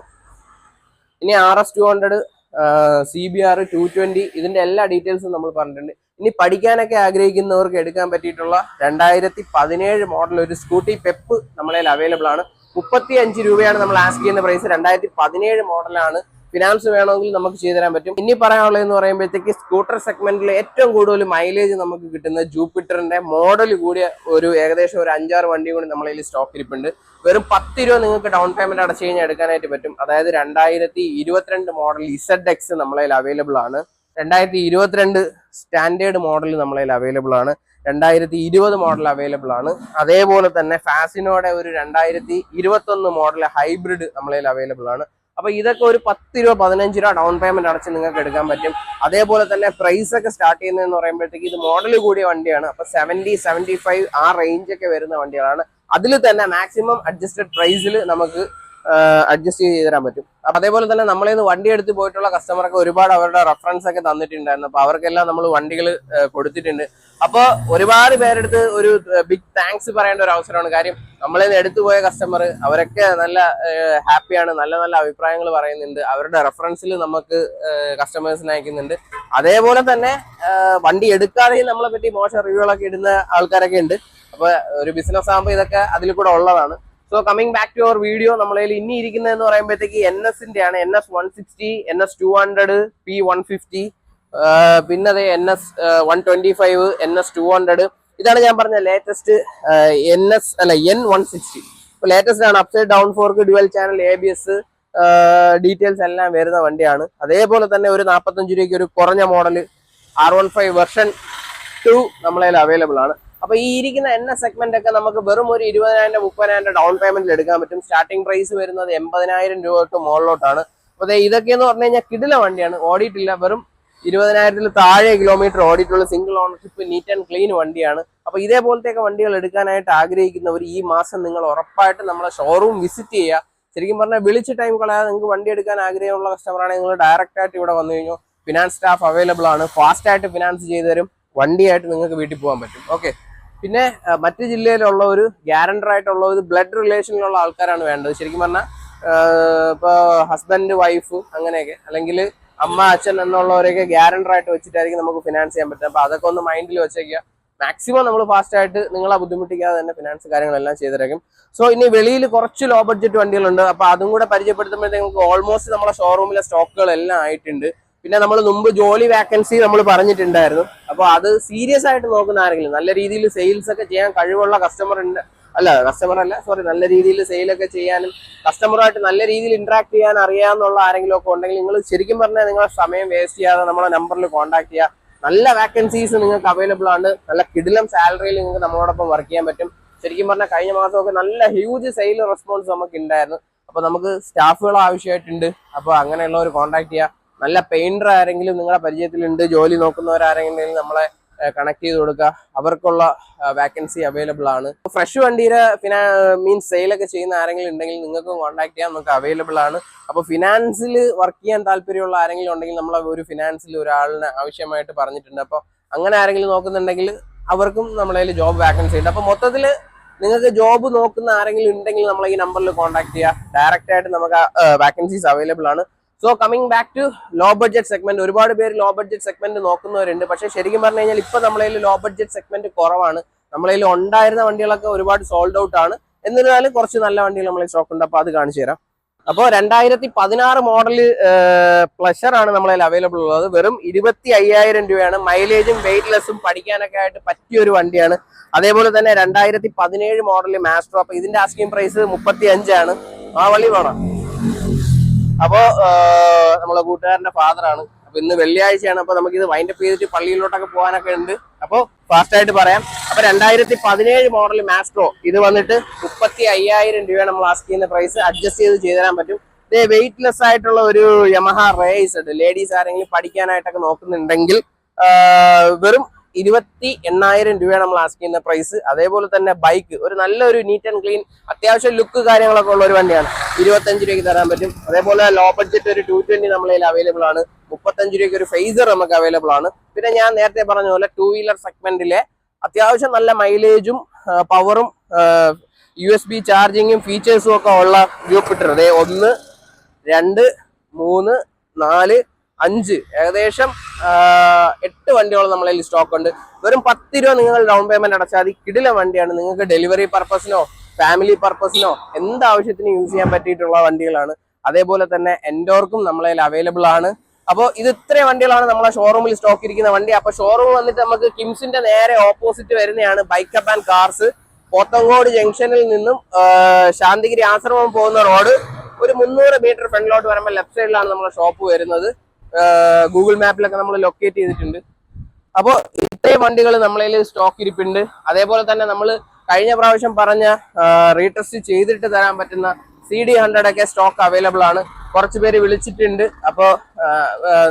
ഇനി R S two hundred C B R two twenty ഇതിന്റെ എല്ലാ ഡീറ്റെയിൽസും നമ്മൾ പറഞ്ഞിട്ടുണ്ട്. ഇനി പഠിക്കാനൊക്കെ ആഗ്രഹിക്കുന്നവർക്ക് എടുക്കാൻ പറ്റിയിട്ടുള്ള രണ്ടായിരത്തി പതിനേഴ് മോഡൽ ഒരു സ്കൂട്ടി പെപ്പ് നമ്മളതിൽ അവൈലബിൾ ആണ്. മുപ്പത്തി അഞ്ച് രൂപയാണ് നമ്മൾ ആസ്ക് ചെയ്യുന്ന പ്രൈസ് രണ്ടായിരത്തി പതിനേഴ് മോഡലാണ് ഫിനാൻസ് വേണമെങ്കിൽ നമുക്ക് ചെയ്തു തരാൻ പറ്റും. ഇനി പറയാനുള്ളതെന്ന് പറയുമ്പോഴത്തേക്ക് സ്കൂട്ടർ സെഗ്മെന്റിൽ ഏറ്റവും കൂടുതൽ മൈലേജ് നമുക്ക് കിട്ടുന്ന ജൂപ്പിറ്ററിന്റെ മോഡൽ കൂടിയ ഒരു ഏകദേശം ഒരു അഞ്ചാറ് വണ്ടി കൂടി നമ്മളതിൽ സ്റ്റോക്ക് ഇരിപ്പുണ്ട്. വെറും പത്ത് രൂപ നിങ്ങൾക്ക് ഡൗൺ പേയ്മെന്റ് അടച്ചു കഴിഞ്ഞാൽ എടുക്കാനായിട്ട് പറ്റും. അതായത് രണ്ടായിരത്തി ഇരുപത്തിരണ്ട് മോഡൽ ഇസഡ് എക്സ് നമ്മളതിൽ അവൈലബിൾ ആണ്. രണ്ടായിരത്തി ഇരുപത്തിരണ്ട് സ്റ്റാൻഡേർഡ് മോഡൽ നമ്മളതിൽ അവൈലബിൾ ആണ്. രണ്ടായിരത്തി ഇരുപത് മോഡൽ അവൈലബിൾ ആണ്. അതേപോലെ തന്നെ ഫാസിനോടെ ഒരു രണ്ടായിരത്തി ഇരുപത്തൊന്ന് മോഡൽ ഹൈബ്രിഡ് നമ്മളതിൽ അവൈലബിൾ ആണ്. അപ്പൊ ഇതൊക്കെ ഒരു പത്ത് രൂപ പതിനഞ്ച് രൂപ ഡൗൺ പേയ്മെന്റ് അടച്ച് നിങ്ങൾക്ക് എടുക്കാൻ പറ്റും. അതേപോലെ തന്നെ പ്രൈസ് ഒക്കെ സ്റ്റാർട്ട് ചെയ്യുന്നതെന്ന് പറയുമ്പോഴത്തേക്ക് ഇത് മോഡൽ കൂടിയ വണ്ടിയാണ്. അപ്പൊ സെവന്റി സെവന്റി ഫൈവ് ആ റേഞ്ച് ഒക്കെ വരുന്ന വണ്ടികളാണ്. അതിൽ തന്നെ മാക്സിമം അഡ്ജസ്റ്റഡ് പ്രൈസിൽ നമുക്ക് അഡ്ജസ്റ്റ് ചെയ്ത് തരാൻ പറ്റും. അപ്പൊ അതേപോലെ തന്നെ നമ്മളെ വണ്ടി എടുത്ത് പോയിട്ടുള്ള കസ്റ്റമർക്ക് ഒരുപാട് അവരുടെ റെഫറൻസ് ഒക്കെ തന്നിട്ടുണ്ടായിരുന്നു. അപ്പോൾ അവർക്കെല്ലാം നമ്മൾ വണ്ടികൾ കൊടുത്തിട്ടുണ്ട്. അപ്പോൾ ഒരുപാട് പേരെടുത്ത് ഒരു ബിഗ് താങ്ക്സ് പറയേണ്ട ഒരു അവസരമാണ്. കാര്യം നമ്മളെ എടുത്തു പോയ കസ്റ്റമർ അവരൊക്കെ നല്ല ഹാപ്പിയാണ് നല്ല നല്ല അഭിപ്രായങ്ങൾ പറയുന്നുണ്ട്. അവരുടെ റെഫറൻസിൽ നമുക്ക് കസ്റ്റമേഴ്സിന് അയക്കുന്നുണ്ട്. അതേപോലെ തന്നെ വണ്ടി എടുക്കാതെയും നമ്മളെ പറ്റി മോശം റിവ്യൂകളൊക്കെ ഇടുന്ന ആൾക്കാരൊക്കെ ഉണ്ട്. അപ്പൊ ഒരു ബിസിനസ് ആകുമ്പോൾ ഇതൊക്കെ അതിൽ കൂടെ ഉള്ളതാണ്. So coming back to our video നമ്മളെ ഇനി ഇരിക്കുന്നതെന്ന് പറയുമ്പോഴത്തേക്ക് എൻ എസിന്റെ ആണ്. N S one sixty N S two hundred P one fifty പിന്നെ അതെ N S one twenty five N S two hundred ഇതാണ് ഞാൻ പറഞ്ഞ ലേറ്റസ്റ്റ് എൻ എസ് അല്ല എൻ വൺ സിക്സ്റ്റി ലേറ്റസ്റ്റ് ആണ് upside down fork dual channel A B S details എല്ലാം വരുന്ന വണ്ടിയാണ്. അതേപോലെ തന്നെ ഒരു നാൽപ്പത്തഞ്ച് രൂപയ്ക്ക് ഒരു കുറഞ്ഞ model R one five version two നമ്മളതിൽ അവൈലബിൾ ആണ്. അപ്പൊ ഈ ഇരിക്കുന്ന എണ്ണ സെഗ്മെന്റ് ഒക്കെ നമുക്ക് വെറും ഒരു ഇരുപതിനായിരം മുപ്പതിനായിരം ഡൗൺ പേയ്മെന്റിൽ എടുക്കാൻ പറ്റും. സ്റ്റാർട്ടിംഗ് പ്രൈസ് വരുന്നത് എൺപതിനായിരം രൂപ തൊട്ട് മുകളിലോട്ടാണ്. അപ്പൊ ഇതൊക്കെ എന്ന് പറഞ്ഞു കഴിഞ്ഞാൽ കിടില വണ്ടിയാണ്. ഓടിയിട്ടില്ല. വെറും ഇരുപതിനായിരത്തിൽ താഴെ kilometre ഓടിയിട്ടുള്ള single ownership neat and clean വണ്ടിയാണ്. അപ്പൊ ഇതേപോലത്തെയൊക്കെ വണ്ടികൾ എടുക്കാനായിട്ട് ആഗ്രഹിക്കുന്നവർ ഈ മാസം നിങ്ങൾ ഉറപ്പായിട്ട് നമ്മളെ ഷോറൂം വിസിറ്റ് ചെയ്യുക. ശരിക്കും പറഞ്ഞാൽ വിളിച്ച് ടൈം കളയാതെ നിങ്ങൾക്ക് വണ്ടി എടുക്കാൻ ആഗ്രഹമുള്ള കസ്റ്റമറാണെങ്കിൽ നിങ്ങൾ ഡയറക്റ്റ് ആയിട്ട് ഇവിടെ വന്നു കഴിഞ്ഞു ഫിനാൻസ് സ്റ്റാഫ് അവൈലബിൾ ആണ്. ഫാസ്റ്റ് ആയിട്ട് ഫിനാൻസ് ചെയ്തു തരും. വണ്ടിയായിട്ട് നിങ്ങൾക്ക് വീട്ടിൽ പോകാൻ പറ്റും. ഓക്കെ പിന്നെ മറ്റു ജില്ലയിലുള്ള ഒരു ഗ്യാരണ്ടർ ആയിട്ടുള്ള ഒരു ബ്ലഡ് റിലേഷനിലുള്ള ആൾക്കാരാണ് വേണ്ടത്. ശരിക്കും പറഞ്ഞാൽ ഇപ്പോൾ ഹസ്ബൻഡ് വൈഫ് അങ്ങനെയൊക്കെ അല്ലെങ്കിൽ അമ്മ അച്ഛൻ എന്നുള്ളവരെയൊക്കെ ഗ്യാരണ്ടർ ആയിട്ട് വെച്ചിട്ടായിരിക്കും നമുക്ക് ഫിനാൻസ് ചെയ്യാൻ പറ്റും അപ്പോൾ അതൊക്കെ ഒന്ന് മൈൻഡിൽ വെച്ചേക്കുക. മാക്സിമം നമ്മൾ ഫാസ്റ്റ് ആയിട്ട് നിങ്ങളെ ബുദ്ധിമുട്ടിക്കാതെ തന്നെ ഫിനാൻസ് കാര്യങ്ങളെല്ലാം ചെയ്തിരിക്കും സോ ഇനി വെളിയിൽ കുറച്ച് ലോ ബഡ്ജറ്റ് വണ്ടികളുണ്ട്. അപ്പോൾ അതും കൂടെ പരിചയപ്പെടുത്തുമ്പോഴത്തേക്ക് നമുക്ക് ഓൾമോസ്റ്റ് നമ്മളെ ഷോറൂമിലെ സ്റ്റോക്കുകളെല്ലാം ആയിട്ടുണ്ട്. പിന്നെ നമ്മൾ മുമ്പ് ജോലി വാക്കൻസി നമ്മൾ പറഞ്ഞിട്ടുണ്ടായിരുന്നു. അപ്പോൾ അത് സീരിയസ് ആയിട്ട് നോക്കുന്ന ആരെങ്കിലും നല്ല രീതിയിൽ സെയിൽസ് ഒക്കെ ചെയ്യാൻ കഴിവുള്ള കസ്റ്റമർ ഉണ്ട്. അല്ല കസ്റ്റമർ അല്ല സോറി നല്ല രീതിയിൽ സെയിലൊക്കെ ചെയ്യാനും കസ്റ്റമറുമായിട്ട് നല്ല രീതിയിൽ ഇന്ററാക്ട് ചെയ്യാൻ അറിയാമെന്നുള്ള ആരെങ്കിലും ഒക്കെ ഉണ്ടെങ്കിൽ നിങ്ങൾ ശരിക്കും പറഞ്ഞാൽ നിങ്ങളെ സമയം വേസ്റ്റ് ചെയ്യാതെ നമ്മളെ നമ്പറിൽ കോൺടാക്ട് ചെയ്യുക നല്ല വാക്കൻസീസ് നിങ്ങൾക്ക് അവൈലബിൾ ആണ്. നല്ല കിടിലം സാലറിയിൽ നിങ്ങൾക്ക് നമ്മളോടൊപ്പം വർക്ക് ചെയ്യാൻ പറ്റും. ശരിക്കും പറഞ്ഞാൽ കഴിഞ്ഞ മാസമൊക്കെ നല്ല ഹ്യൂജ് സെയിൽ റെസ്പോൺസ് നമുക്ക് ഉണ്ടായിരുന്നു. അപ്പോൾ നമുക്ക് സ്റ്റാഫുകൾ ആവശ്യമായിട്ടുണ്ട്. അപ്പൊ അങ്ങനെയുള്ളവർ കോൺടാക്ട് ചെയ്യുക നല്ല പെയിന്റർ ആരെങ്കിലും നിങ്ങളുടെ പരിചയത്തിലുണ്ട് ജോലി നോക്കുന്നവരാരെങ്കിലും നമ്മളെ കണക്ട് ചെയ്ത് കൊടുക്കുക. അവർക്കുള്ള വാക്കൻസി അവൈലബിൾ ആണ്. ഫ്രഷ് വണ്ടിയുടെ ഫിനാ മീൻസ് സെയിലൊക്കെ ചെയ്യുന്ന ആരെങ്കിലും ഉണ്ടെങ്കിൽ നിങ്ങൾക്കും കോൺടാക്ട് ചെയ്യാൻ നമുക്ക് അവൈലബിൾ ആണ്. അപ്പോൾ ഫിനാൻസിൽ വർക്ക് ചെയ്യാൻ താല്പര്യമുള്ള ആരെങ്കിലും ഉണ്ടെങ്കിൽ നമ്മൾ ഒരു ഫിനാൻസിൽ ഒരാളിനെ ആവശ്യമായിട്ട് പറഞ്ഞിട്ടുണ്ട്. അപ്പോൾ അങ്ങനെ ആരെങ്കിലും നോക്കുന്നുണ്ടെങ്കിൽ അവർക്കും നമ്മളതിൽ ജോബ് വാക്കൻസി ഉണ്ട്. അപ്പോൾ മൊത്തത്തിൽ നിങ്ങൾക്ക് ജോബ് നോക്കുന്ന ആരെങ്കിലും ഉണ്ടെങ്കിൽ നമ്മളെ ഈ നമ്പറിൽ കോൺടാക്ട് ചെയ്യുക. ഡയറക്റ്റ് ആയിട്ട് നമുക്ക് വാക്കൻസീസ് അവൈലബിൾ ആണ്. So coming back to low budget segment ഒരുപാട് പേര് ലോ ബഡ്ജറ്റ് സെഗ്മെന്റ് നോക്കുന്നവരുണ്ട്. പക്ഷെ ശരിക്കും പറഞ്ഞു കഴിഞ്ഞാൽ ഇപ്പൊ നമ്മളെ ലോ ബഡ്ജറ്റ് സെഗ്മെന്റ് കുറവാണ്. നമ്മളെ ഉണ്ടായിരുന്ന വണ്ടികളൊക്കെ ഒരുപാട് സോൾഡ് ഔട്ട് ആണ്. എന്നിരുന്നാലും കുറച്ച് നല്ല വണ്ടികൾ നമ്മളെ സ്റ്റോക്ക് ഉണ്ട്. അപ്പൊ അത് കാണിച്ചു തരാം. അപ്പോൾ രണ്ടായിരത്തി പതിനാറ് മോഡൽ പ്ലഷർ ആണ് നമ്മളെ അവൈലബിൾ ഉള്ളത്. വെറും ഇരുപത്തി അയ്യായിരം രൂപയാണ് മൈലേജും വെയിറ്റ്ലെസ്സും പഠിക്കാനൊക്കെ ആയിട്ട് പറ്റിയ ഒരു വണ്ടിയാണ്. അതേപോലെ തന്നെ രണ്ടായിരത്തി പതിനേഴ് മോഡൽ മാസ്ട്രോ അപ്പൊ ഇതിന്റെ ആസ്കിംഗ് പ്രൈസ് മുപ്പത്തി അഞ്ചാണ് ആ വള്ളി വേണം അപ്പോ ആഹ് നമ്മളെ കൂട്ടുകാരന്റെ ആണ് അപ്പൊ ഇന്ന് വെള്ളിയാഴ്ചയാണ്. അപ്പൊ നമുക്ക് ഇത് വൈൻഡപ്പ് ചെയ്തിട്ട് പള്ളിയിലോട്ടൊക്കെ പോകാനൊക്കെ ഉണ്ട്. അപ്പൊ ഫാസ്റ്റ് ആയിട്ട് പറയാം. അപ്പൊ രണ്ടായിരത്തി പതിനേഴ് മോഡൽ മാസ്ട്രോ ഇത് വന്നിട്ട് മുപ്പത്തി അയ്യായിരം രൂപയാണ് നമ്മൾ ആസ്ക് ചെയ്യുന്ന പ്രൈസ് അഡ്ജസ്റ്റ് ചെയ്ത് ചെയ്തു തരാൻ പറ്റും. വെയിറ്റ് വെയിറ്റ്ലെസ് ആയിട്ടുള്ള ഒരു യമഹ റേസ് ഉണ്ട്. ലേഡീസ് ആരെങ്കിലും പഠിക്കാനായിട്ടൊക്കെ നോക്കുന്നുണ്ടെങ്കിൽ വെറും ഇരുപത്തി എണ്ണായിരം രൂപയാണ് നമ്മൾ ആസ്ക് ചെയ്യുന്ന പ്രൈസ് അതേപോലെ തന്നെ ബൈക്ക് ഒരു നല്ലൊരു നീറ്റ് ആൻഡ് ക്ലീൻ അത്യാവശ്യം ലുക്ക് കാര്യങ്ങളൊക്കെ ഉള്ള ഒരു വണ്ടിയാണ്. ഇരുപത്തഞ്ച് രൂപയ്ക്ക് തരാൻ പറ്റും. അതേപോലെ ലോ ബഡ്ജറ്റ് ഒരു ടു ട്വന്റി നമ്മളെ അവൈലബിൾ ആണ്. മുപ്പത്തഞ്ച് രൂപയ്ക്ക് ഒരു ഫൈസർ നമുക്ക് അവൈലബിൾ ആണ്. പിന്നെ ഞാൻ നേരത്തെ പറഞ്ഞ പോലെ ടു വീലർ സെഗ്മെന്റിലെ അത്യാവശ്യം നല്ല മൈലേജും പവറും യു എസ് ബി ചാർജിങ്ങും ഫീച്ചേഴ്സും ഒക്കെ ഉള്ള ജൂപ്പിറ്റർ അതെ ഒന്ന് രണ്ട് മൂന്ന് നാല് അഞ്ച്. ഏകദേശം എട്ട് വണ്ടിയോളം നമ്മളെ സ്റ്റോക്ക് ഉണ്ട്. വെറും പത്ത് രൂപ നിങ്ങൾ ഡൗൺ പേയ്മെന്റ് അടച്ചാൽ മതി. കിടില വണ്ടിയാണ്. നിങ്ങൾക്ക് ഡെലിവറി പർപ്പസിനോ ഫാമിലി പർപ്പസിനോ എന്ത് ആവശ്യത്തിന് യൂസ് ചെയ്യാൻ പറ്റിയിട്ടുള്ള വണ്ടികളാണ്. അതേപോലെ തന്നെ എൻഡോർക്കും നമ്മളെ അവൈലബിൾ ആണ്. അപ്പോൾ ഇത് ഇത്രയും വണ്ടികളാണ് നമ്മളെ ഷോറൂമിൽ സ്റ്റോക്ക് ഇരിക്കുന്ന വണ്ടി. അപ്പോൾ ഷോറൂം വന്നിട്ട് നമുക്ക് കിംസിന്റെ നേരെ ഓപ്പോസിറ്റ് വരുന്നതാണ് bike up and cars Pothencode ജംഗ്ഷനിൽ നിന്നും ശാന്തിഗിരി ആശ്രമം പോകുന്ന റോഡ് ഒരു മുന്നൂറ് മീറ്റർ ഫ്രണ്ടിലോട്ട് വരുമ്പോൾ ലെഫ്റ്റ് സൈഡിലാണ് നമ്മളെ ഷോപ്പ് വരുന്നത്. ഗൂഗിൾ മാപ്പിലൊക്കെ നമ്മൾ ലൊക്കേറ്റ് ചെയ്തിട്ടുണ്ട്. അപ്പോൾ ഇത്രയും വണ്ടികൾ നമ്മളതിൽ സ്റ്റോക്ക് ഇരിപ്പുണ്ട്. അതേപോലെ തന്നെ നമ്മൾ കഴിഞ്ഞ പ്രാവശ്യം പറഞ്ഞ റീടെസ്റ്റ് ചെയ്തിട്ട് തരാൻ പറ്റുന്ന സി ഡി ഒക്കെ സ്റ്റോക്ക് അവൈലബിൾ ആണ്. കുറച്ച് പേര് വിളിച്ചിട്ടുണ്ട്. അപ്പോൾ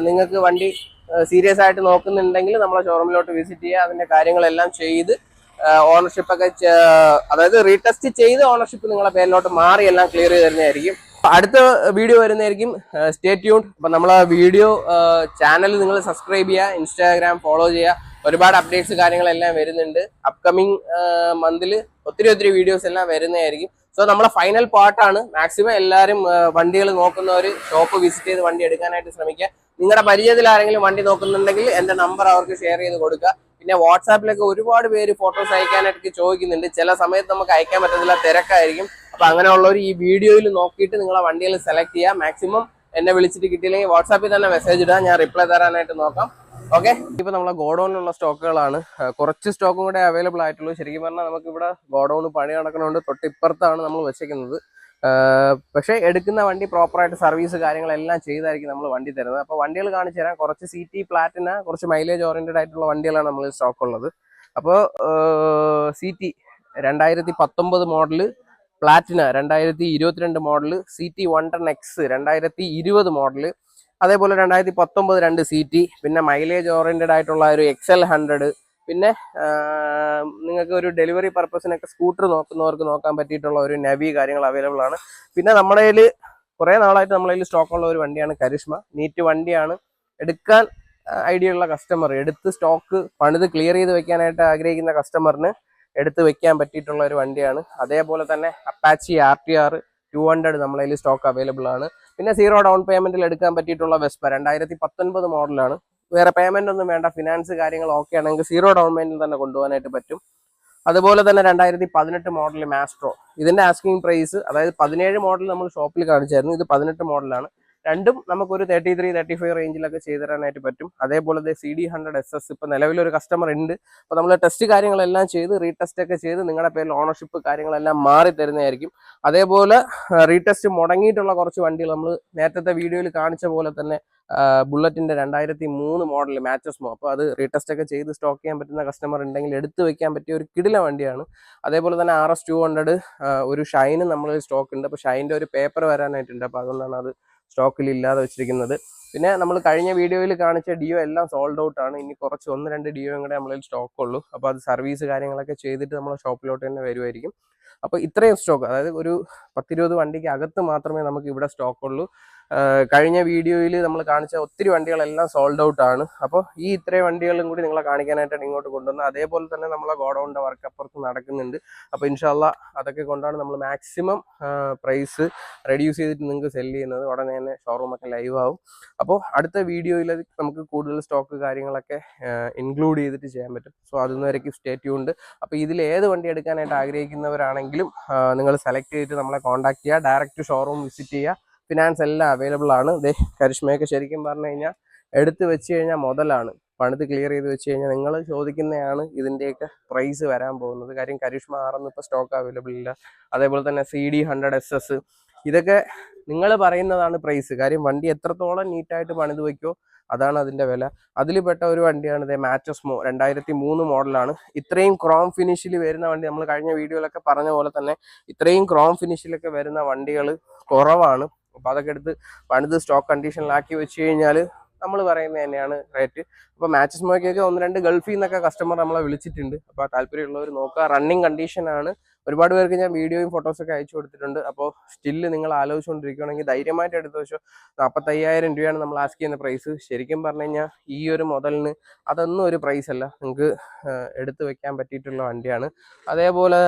നിങ്ങൾക്ക് വണ്ടി സീരിയസ് ആയിട്ട് നോക്കുന്നുണ്ടെങ്കിൽ നമ്മളെ ഷോറൂമിലോട്ട് വിസിറ്റ് ചെയ്യുക. അതിന്റെ കാര്യങ്ങളെല്ലാം ചെയ്ത് ഓണർഷിപ്പൊക്കെ അതായത് റീടെസ്റ്റ് ചെയ്ത് ഓണർഷിപ്പ് നിങ്ങളെ പേരിലോട്ട് മാറി എല്ലാം ക്ലിയർ ചെയ്ത് തരുന്നതായിരിക്കും. അടുത്ത വീഡിയോ വരുന്നതായിരിക്കും. സ്റ്റേ ട്യൂൺ അപ്പൊ നമ്മൾ വീഡിയോ ചാനൽ നിങ്ങൾ സബ്സ്ക്രൈബ് ചെയ്യുക ഇൻസ്റ്റാഗ്രാം ഫോളോ ചെയ്യുക ഒരുപാട് അപ്ഡേറ്റ്സ് കാര്യങ്ങളെല്ലാം വരുന്നുണ്ട്. അപ്കമിങ് മന്തിൽ ഒത്തിരി ഒത്തിരി വീഡിയോസ് എല്ലാം വരുന്നതായിരിക്കും. സോ നമ്മളെ ഫൈനൽ പാർട്ടാണ് മാക്സിമം എല്ലാവരും വണ്ടികൾ നോക്കുന്നവർ ഷോപ്പ് വിസിറ്റ് ചെയ്ത് വണ്ടി എടുക്കാനായിട്ട് ശ്രമിക്കുക. നിങ്ങളുടെ പരിചയത്തിൽ ആരെങ്കിലും വണ്ടി നോക്കുന്നുണ്ടെങ്കിൽ എന്റെ നമ്പർ അവർക്ക് ഷെയർ ചെയ്ത് കൊടുക്കുക. പിന്നെ വാട്സാപ്പിലൊക്കെ ഒരുപാട് പേര് ഫോട്ടോസ് അയക്കാനായിട്ട് ചോദിക്കുന്നുണ്ട്. ചില സമയത്ത് നമുക്ക് അയക്കാൻ പറ്റത്തില്ല തിരക്കായിരിക്കും. അപ്പൊ അങ്ങനെയുള്ളവർ ഈ വീഡിയോയിൽ നോക്കിയിട്ട് നിങ്ങളെ വണ്ടികൾ സെലക്ട് ചെയ്യുക മാക്സിമം എന്നെ വിളിച്ചിട്ട് കിട്ടിയില്ലെങ്കിൽ വാട്സാപ്പിൽ തന്നെ മെസ്സേജ് ഇടുക ഞാൻ റിപ്ലൈ തരാനായിട്ട് നോക്കാം. ഓക്കെ ഇപ്പൊ നമ്മളെ ഗോഡൌണിലുള്ള സ്റ്റോക്കുകളാണ്. കുറച്ച് സ്റ്റോക്കും കൂടെ അവൈലബിൾ ആയിട്ടുള്ളൂ. ശരിക്കും പറഞ്ഞാൽ നമുക്ക് ഇവിടെ ഗോഡൌൺ പണി നടക്കണോണ്ട് തൊട്ടിപ്പുറത്താണ് നമ്മൾ വെച്ചേക്കുന്നത്. പക്ഷെ എടുക്കുന്ന വണ്ടി പ്രോപ്പറായിട്ട് സർവീസ് കാര്യങ്ങളെല്ലാം ചെയ്തായിരിക്കും നമ്മൾ വണ്ടി തരുന്നത്. അപ്പോൾ വണ്ടികൾ കാണിച്ചു തരാം. കുറച്ച് സി ടി പ്ലാറ്റിന കുറച്ച് മൈലേജ് ഓറിയന്റഡ് ആയിട്ടുള്ള വണ്ടികളാണ് നമ്മൾ സ്റ്റോക്ക് ഉള്ളത്. അപ്പോൾ സി ടി രണ്ടായിരത്തി പത്തൊമ്പത് മോഡൽ പ്ലാറ്റിന രണ്ടായിരത്തി ഇരുപത്തിരണ്ട് model C T one ten X രണ്ടായിരത്തി ഇരുപത് മോഡൽ അതേപോലെ രണ്ടായിരത്തി പത്തൊമ്പത് രണ്ട് സി ടി പിന്നെ മൈലേജ് ഓറിയന്റഡ് ആയിട്ടുള്ള ഒരു എക്സ് എൽ ഹൺഡ്രഡ് പിന്നെ നിങ്ങൾക്ക് ഒരു ഡെലിവറി പർപ്പസിനൊക്കെ സ്കൂട്ടർ നോക്കുന്നവർക്ക് നോക്കാൻ പറ്റിയിട്ടുള്ള ഒരു നവി കാര്യങ്ങൾ അവൈലബിൾ ആണ്. പിന്നെ നമ്മുടെ കയ്യിൽ കുറേ നാളായിട്ട് നമ്മുടെ കയ്യിൽ സ്റ്റോക്കുള്ള ഒരു വണ്ടിയാണ് കരിഷ്മ നീറ്റ് വണ്ടിയാണ്. എടുക്കാൻ ഐഡിയ ഉള്ള കസ്റ്റമർ എടുത്ത് സ്റ്റോക്ക് പണിത് ക്ലിയർ ചെയ്ത് വെക്കാനായിട്ട് ആഗ്രഹിക്കുന്ന കസ്റ്റമറിന് എടുത്ത് വെക്കാൻ പറ്റിയിട്ടുള്ള ഒരു വണ്ടിയാണ്. അതേപോലെ തന്നെ Apache R T R two hundred നമ്മളെ സ്റ്റോക്ക് അവൈലബിൾ ആണ്. പിന്നെ സീറോ ഡൗൺ പേയ്മെന്റിൽ എടുക്കാൻ പറ്റിയിട്ടുള്ള വെസ്പ രണ്ടായിരത്തി പത്തൊൻപത് മോഡലാണ് വേറെ പേയ്മെന്റ് ഒന്നും വേണ്ട ഫിനാൻസ് കാര്യങ്ങൾ ഓക്കെ ആണെങ്കിൽ സീറോ ഡൗൺ പേയ്മെന്റിൽ തന്നെ കൊണ്ടുപോകാനായിട്ട് പറ്റും. അതുപോലെ തന്നെ രണ്ടായിരത്തി പതിനെട്ട് മോഡൽ മാസ്ട്രോ ഇതിന്റെ ആസ്കിംഗ് പ്രൈസ് അതായത് പതിനേഴ് മോഡൽ നമ്മൾ ഷോപ്പിൽ കാണിച്ചായിരുന്നു. ഇത് പതിനെട്ട് മോഡലാണ് രണ്ടും നമുക്കൊരു തേർട്ടി ത്രീ തേർട്ടി ഫൈവ് റേഞ്ചിലൊക്കെ ചെയ്തു തരാനായിട്ട് പറ്റും. അതേപോലെ C D hundred S S ഇപ്പം നിലവിലൊരു കസ്റ്റമർ ഉണ്ട്. അപ്പോൾ നമ്മൾ ടെസ്റ്റ് കാര്യങ്ങളെല്ലാം ചെയ്ത് റീടെസ്റ്റ് ഒക്കെ ചെയ്ത് നിങ്ങളുടെ പേരിൽ ഓണർഷിപ്പ് കാര്യങ്ങളെല്ലാം മാറി തരുന്നതായിരിക്കും. അതേപോലെ റീടെസ്റ്റ് മുടങ്ങിയിട്ടുള്ള കുറച്ച് വണ്ടികൾ നമ്മൾ നേരത്തെ വീഡിയോയിൽ കാണിച്ച പോലെ തന്നെ ബുള്ളറ്റിന്റെ രണ്ടായിരത്തി മൂന്ന് മോഡൽ മാച്ചസ്മോ അപ്പോൾ അത് റീടെസ്റ്റ് ഒക്കെ ചെയ്ത് സ്റ്റോക്ക് ചെയ്യാൻ പറ്റുന്ന കസ്റ്റമർ ഉണ്ടെങ്കിൽ എടുത്തു വെക്കാൻ പറ്റിയ ഒരു കിടില വണ്ടിയാണ്. അതേപോലെ തന്നെ ആർ എസ് ടു ഹൺഡ്രഡ് ഒരു ഷൈന് നമ്മൾ സ്റ്റോക്ക് ഉണ്ട്. അപ്പോൾ ഷൈന്റെ ഒരു പേപ്പർ വരാനായിട്ടുണ്ട്. അപ്പോൾ അതുകൊണ്ടാണ് അത് സ്റ്റോക്കിൽ ഇല്ലാതെ വെച്ചിരിക്കുന്നത്. പിന്നെ നമ്മൾ കഴിഞ്ഞ വീഡിയോയിൽ കാണിച്ച ഡിയോ എല്ലാം സോൾഡ് ഔട്ട് ആണ്. ഇനി കുറച്ച് ഒന്ന് രണ്ട് ഡിയോയും കൂടെ നമ്മളിൽ സ്റ്റോക്ക് ഉള്ളൂ. അപ്പോൾ അത് സർവീസ് കാര്യങ്ങളൊക്കെ ചെയ്തിട്ട് നമ്മൾ ഷോപ്പിലോട്ട് തന്നെ വരുമായിരിക്കും അപ്പോൾ ഇത്രയും സ്റ്റോക്ക് അതായത് ഒരു പത്തിരുപത് വണ്ടിക്ക് അകത്ത് മാത്രമേ നമുക്ക് ഇവിടെ സ്റ്റോക്ക് ഉള്ളൂ. കഴിഞ്ഞ വീഡിയോയിൽ നമ്മൾ കാണിച്ച ഒത്തിരി വണ്ടികളെല്ലാം സോൾഡ് ഔട്ട് ആണ്. അപ്പോൾ ഈ ഇത്രയും വണ്ടികളും കൂടി നിങ്ങളെ കാണിക്കാനായിട്ടാണ് ഇങ്ങോട്ട് കൊണ്ടുവന്നത്. അതേപോലെ തന്നെ നമ്മളെ ഗോഡൗണിന്റെ വർക്ക് അപ്പുറത്ത് നടക്കുന്നുണ്ട്. അപ്പോൾ ഇൻഷാല്ല അതൊക്കെ കൊണ്ടാണ് നമ്മൾ മാക്സിമം പ്രൈസ് റെഡ്യൂസ് ചെയ്തിട്ട് നിങ്ങൾക്ക് സെൽ ചെയ്യുന്നത്. ഉടനെ തന്നെ ഷോറൂമൊക്കെ ലൈവ് ആവും. അപ്പോൾ അടുത്ത വീഡിയോയിൽ നമുക്ക് കൂടുതൽ സ്റ്റോക്ക് കാര്യങ്ങളൊക്കെ ഇൻക്ലൂഡ് ചെയ്തിട്ട് ചെയ്യാൻ പറ്റും. സോ അതൊന്നും വരയ്ക്ക് സ്റ്റേ ട്യൂണ്ട് അപ്പോൾ ഇതിൽ ഏത് വണ്ടി എടുക്കാനായിട്ട് ആഗ്രഹിക്കുന്നവരാണെങ്കിലും നിങ്ങൾ സെലക്ട് ചെയ്തിട്ട് നമ്മളെ കോൺടാക്ട് ചെയ്യുക. ഡയറക്റ്റ് ഷോറൂം വിസിറ്റ് ചെയ്യുക. ഫിനാൻസ് എല്ലാം അവൈലബിൾ ആണ്. ദേ കരിഷ്മയൊക്കെ ശരിക്കും പറഞ്ഞു കഴിഞ്ഞാൽ എടുത്തു വെച്ച് കഴിഞ്ഞാൽ മുതലാണ്. പണിത് ക്ലിയർ ചെയ്ത് വെച്ച് കഴിഞ്ഞാൽ നിങ്ങൾ ചോദിക്കുന്നതാണ് ഇതിന്റെയൊക്കെ പ്രൈസ് വരാൻ പോകുന്നത്. കാര്യം കരിഷ്മ ആറൊന്നും ഇപ്പോൾ സ്റ്റോക്ക് അവൈലബിൾ ഇല്ല. അതേപോലെ തന്നെ C D hundred S S ഇതൊക്കെ നിങ്ങൾ പറയുന്നതാണ് പ്രൈസ് കാര്യം വണ്ടി എത്രത്തോളം നീറ്റായിട്ട് പണിത് വയ്ക്കോ അതാണ് അതിന്റെ വില. അതിൽ പെട്ട ഒരു വണ്ടിയാണ് ഇതേ മാച്ചസ്മോ രണ്ടായിരത്തി മൂന്ന് മോഡലാണ് ഇത്രയും ക്രോം ഫിനിഷിൽ വരുന്ന വണ്ടി നമ്മൾ കഴിഞ്ഞ വീഡിയോയിലൊക്കെ പറഞ്ഞ പോലെ തന്നെ ഇത്രയും ക്രോം ഫിനിഷിലൊക്കെ വരുന്ന വണ്ടികൾ കുറവാണ്. അപ്പോൾ അതൊക്കെ എടുത്ത് പണിത് സ്റ്റോക്ക് കണ്ടീഷനിലാക്കി വെച്ച് കഴിഞ്ഞാൽ നമ്മൾ പറയുന്നത് തന്നെയാണ് റേറ്റ് അപ്പോൾ മാച്ചസ് മോയ്ക്കൊക്കെ ഒന്ന് രണ്ട് ഗൾഫിൽ നിന്നൊക്കെ കസ്റ്റമർ നമ്മളെ വിളിച്ചിട്ടുണ്ട്. അപ്പോൾ താല്പര്യമുള്ളവർ നോക്കുക റണ്ണിങ് കണ്ടീഷനാണ് ഒരുപാട് പേർക്ക് ഞാൻ വീഡിയോയും ഫോട്ടോസൊക്കെ അയച്ചു കൊടുത്തിട്ടുണ്ട്. അപ്പോൾ സ്റ്റില്ല് നിങ്ങൾ ആലോചിച്ചുകൊണ്ടിരിക്കുകയാണെങ്കിൽ ധൈര്യമായിട്ട് എടുത്ത് വെച്ചോ നാൽപ്പത്തയ്യായിരം രൂപയാണ് നമ്മൾ ആസ്ക് ചെയ്യുന്ന പ്രൈസ് ശരിക്കും പറഞ്ഞു കഴിഞ്ഞാൽ ഈ ഒരു മുതലിന് അതൊന്നും ഒരു പ്രൈസ് അല്ല. നിങ്ങൾക്ക് എടുത്തു വെക്കാൻ പറ്റിയിട്ടുള്ള വണ്ടിയാണ്. അതേപോലെ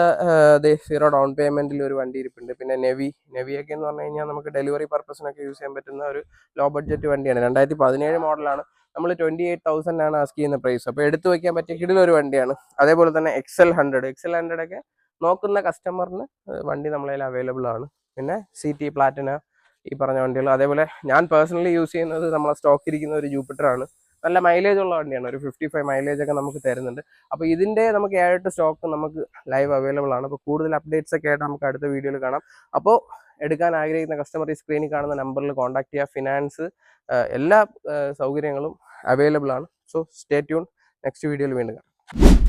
സീറോ ഡൗൺ പേയ്മെന്റിൽ ഒരു വണ്ടി ഇരിപ്പുണ്ട്. പിന്നെ നെവി നെവിയൊക്കെ എന്ന് പറഞ്ഞു കഴിഞ്ഞാൽ നമുക്ക് ഡെലിവറി പർപ്പസിനൊക്കെ യൂസ് ചെയ്യാൻ പറ്റുന്ന ഒരു ലോ ബഡ്ജറ്റ് വണ്ടിയാണ്. രണ്ടായിരത്തി പതിനേഴ് മോഡലാണ് നമ്മൾ ട്വന്റി എയ്റ്റ് തൗസൻഡ് ആണ് ആസ്ക് ചെയ്യുന്ന പ്രൈസ് അപ്പോൾ എടുത്തു വയ്ക്കാൻ പറ്റിയ കിടിലൊരു വണ്ടിയാണ്. അതേപോലെ തന്നെ എക്സൽ ഹൺഡ്രഡ് എക്സൽ ഹൺഡ്രഡ് ഒക്കെ നോക്കുന്ന കസ്റ്റമറിന് വണ്ടി നമ്മളതിൽ അവൈലബിൾ ആണ്. പിന്നെ സി ടി പ്ലാറ്റിന ഈ പറഞ്ഞ വണ്ടികൾ. അതേപോലെ ഞാൻ പേഴ്സണലി യൂസ് ചെയ്യുന്നത് നമ്മളെ സ്റ്റോക്ക് ഇരിക്കുന്ന ഒരു ജൂപ്പിറ്റർ ആണ്. നല്ല മൈലേജ് ഉള്ള വണ്ടിയാണ്. ഒരു ഫിഫ്റ്റി ഫൈവ് മൈലേജ് ഒക്കെ നമുക്ക് തരുന്നുണ്ട്. അപ്പോൾ ഇതിന്റെ നമുക്ക് ഏഴെട്ട് സ്റ്റോക്ക് നമുക്ക് ലൈവ് അവൈലബിൾ ആണ്. അപ്പോൾ കൂടുതൽ അപ്ഡേറ്റ്സ് ഒക്കെ ആയിട്ട് നമുക്ക് അടുത്ത വീഡിയോയിൽ കാണാം. അപ്പോൾ എടുക്കാൻ ആഗ്രഹിക്കുന്ന കസ്റ്റമർ ഈ സ്ക്രീനിൽ കാണുന്ന നമ്പറിൽ കോൺടാക്ട് ചെയ്യുക ഫിനാൻസ് എല്ലാ സൗകര്യങ്ങളും അവൈലബിൾ ആണ്. സോ സ്റ്റേ ട്യൂൺ നെക്സ്റ്റ് വീഡിയോയിൽ വീണ്ടും കാണാം.